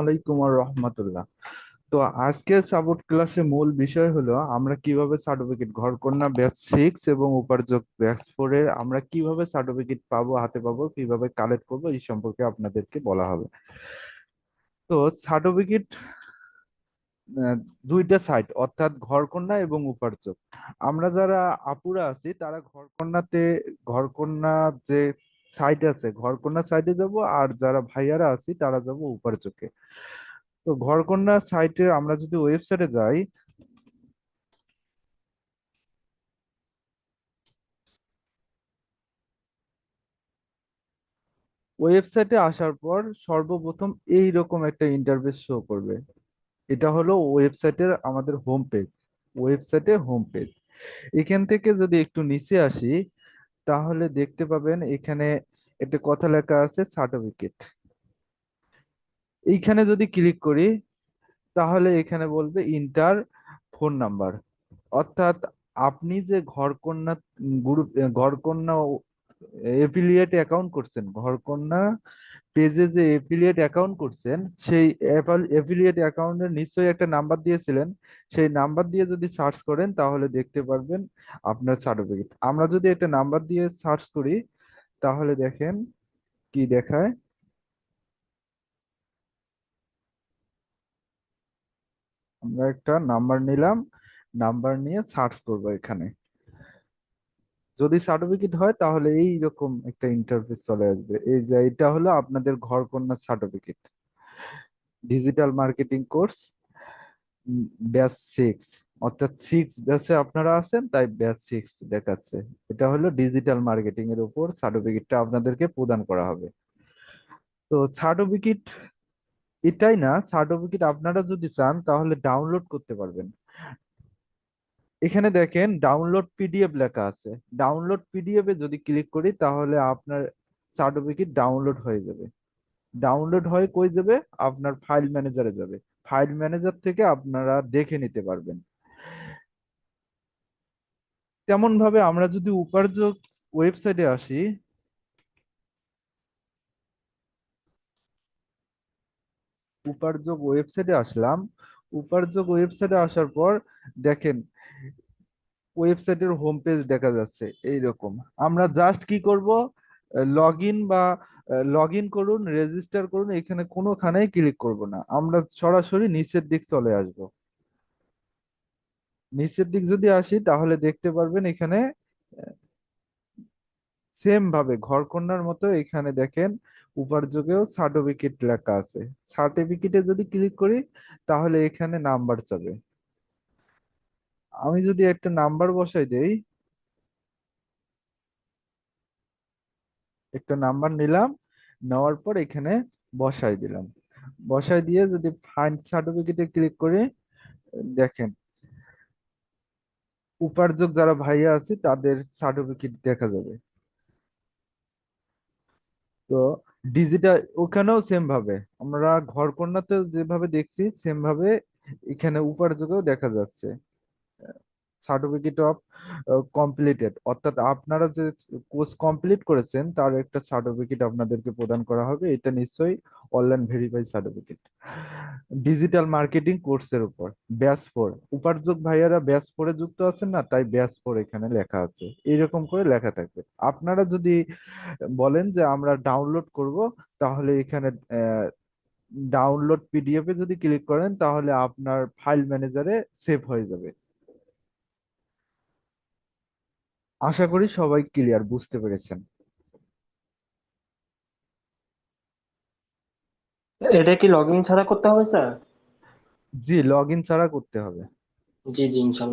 আলাইকুম আর রহমতুল্লাহ। তো আজকের ক্লাসে মূল বিষয় হলো, আমরা কীভাবে সার্টিফিকেট ঘরকন্যা ব্যাচ সিক্স এবং ব্যাচ ফোর এর আমরা কীভাবে সার্টিফিকেট পাবো, হাতে পাবো, কীভাবে কালেক্ট করব, এই সম্পর্কে আপনাদেরকে বলা হবে। তো সার্টিফিকেট দুইটা সাইট অর্থাৎ ঘরকন্যা এবং উপার্জক। আমরা যারা আপুরা আছি, তারা ঘরকন্যাতে, ঘরকন্যা যে সাইট আছে, ঘরকন্যা সাইটে যাব আর যারা ভাইয়ারা আছি তারা যাব চোখে। তো ঘরকন্যা সাইটে আমরা যদি ওয়েবসাইটে যাই ওয়েবসাইটে আসার পর সর্বপ্রথম এই রকম একটা ইন্টারফেস শো করবে। এটা হলো ওয়েবসাইটের আমাদের হোম পেজ ওয়েবসাইটে হোম পেজ এখান থেকে যদি একটু নিচে আসি তাহলে দেখতে পাবেন এখানে একটা কথা লেখা আছে সার্টিফিকেট এইখানে যদি ক্লিক করি, তাহলে এখানে বলবে ইন্টার ফোন নাম্বার অর্থাৎ আপনি যে Gharkanya group Gharkanya affiliate account করছেন। ঘরকন্যা পেজে যে এফিলিয়েট অ্যাকাউন্ট করছেন, সেই এফিলিয়েট অ্যাকাউন্টের নিশ্চয়ই একটা নাম্বার দিয়েছিলেন। সেই নাম্বার দিয়ে যদি সার্চ করেন, তাহলে দেখতে পারবেন আপনার সার্টিফিকেট আমরা যদি একটা নাম্বার দিয়ে সার্চ করি, তাহলে দেখেন কি দেখায়। আমরা একটা নাম্বার নিলাম নাম্বার নিয়ে সার্চ করব এখানে। যদি সার্টিফিকেট হয়, তাহলে এই রকম একটা ইন্টারফেস চলে আসবে। এই যে, এটা হলো আপনাদের Gharkanya certificate digital marketing course batch six অর্থাৎ সিক্স ব্যাচে আপনারা আছেন, তাই ব্যাচ সিক্স দেখাচ্ছে। এটা হলো ডিজিটাল মার্কেটিং এর উপর সার্টিফিকেটটা আপনাদেরকে প্রদান করা হবে। তো সার্টিফিকেট এটাই না সার্টিফিকেট আপনারা যদি চান, তাহলে ডাউনলোড করতে পারবেন। এখানে দেখেন ডাউনলোড পিডিএফ লেখা আছে। ডাউনলোড পিডিএফ এ যদি ক্লিক করি তাহলে আপনার সার্টিফিকেট ডাউনলোড হয়ে যাবে। ডাউনলোড হয়ে কই যাবে? আপনার ফাইল ম্যানেজারে যাবে। ফাইল ম্যানেজার থেকে আপনারা দেখে নিতে পারবেন। তেমন ভাবে আমরা যদি উপার্জক ওয়েবসাইটে আসি, উপার্জক ওয়েবসাইটে আসলাম। উপার্জক ওয়েবসাইটে আসার পর দেখেন ওয়েবসাইটের হোম পেজ দেখা যাচ্ছে, এইরকম। আমরা জাস্ট কি করব? লগ ইন বা লগ ইন করুন রেজিস্টার করুন, এখানে কোনোখানেই ক্লিক করব না। আমরা সরাসরি নিচের দিক চলে আসব। নিচের দিক যদি আসি, তাহলে দেখতে পারবেন এখানে সেম ভাবে ঘরকন্যার মতো এখানে দেখেন উপার্জকেও সার্টিফিকেট লেখা আছে। সার্টিফিকেটে যদি ক্লিক করি, তাহলে এখানে নাম্বার চাবে আমি যদি একটা নাম্বার বসাই দেই, একটা নাম্বার নিলাম, নেওয়ার পর এখানে বসাই দিলাম। বসাই দিয়ে যদি ফাইন্ড সার্টিফিকেটে ক্লিক করি, দেখেন, উপার্জক যারা ভাইয়া আছে, তাদের সার্টিফিকেট দেখা যাবে। তো ডিজিটাল ওখানেও সেম ভাবে। আমরা ঘরকন্যাতে যেভাবে দেখছি সেম ভাবে এখানে উপার্জকেও দেখা যাচ্ছে। সার্টিফিকেট অফ কমপ্লিটেড অর্থাৎ আপনারা যে কোর্স কমপ্লিট করেছেন, তার একটা সার্টিফিকেট আপনাদেরকে প্রদান করা হবে, এটা নিশ্চয়ই online verify certificate digital marketing কোর্সের উপর ব্যাচ ফোর উপার্জক ভাইয়ারা ব্যাচ ফোরে যুক্ত আছেন না, তাই ব্যাচ ফোর এখানে লেখা আছে। এইরকম করে লেখা থাকবে। আপনারা যদি বলেন যে আমরা ডাউনলোড করব, তাহলে এখানে ডাউনলোড পিডিএফ এ যদি ক্লিক করেন, তাহলে আপনার ফাইল ম্যানেজারে সেভ হয়ে যাবে। আশা করি সবাই ক্লিয়ার বুঝতে পেরেছেন। এটা কি লগ ইন ছাড়া করতে হবে স্যার জি লগ ইন ছাড়া করতে হবে। জি জি ইনশাল্লাহ।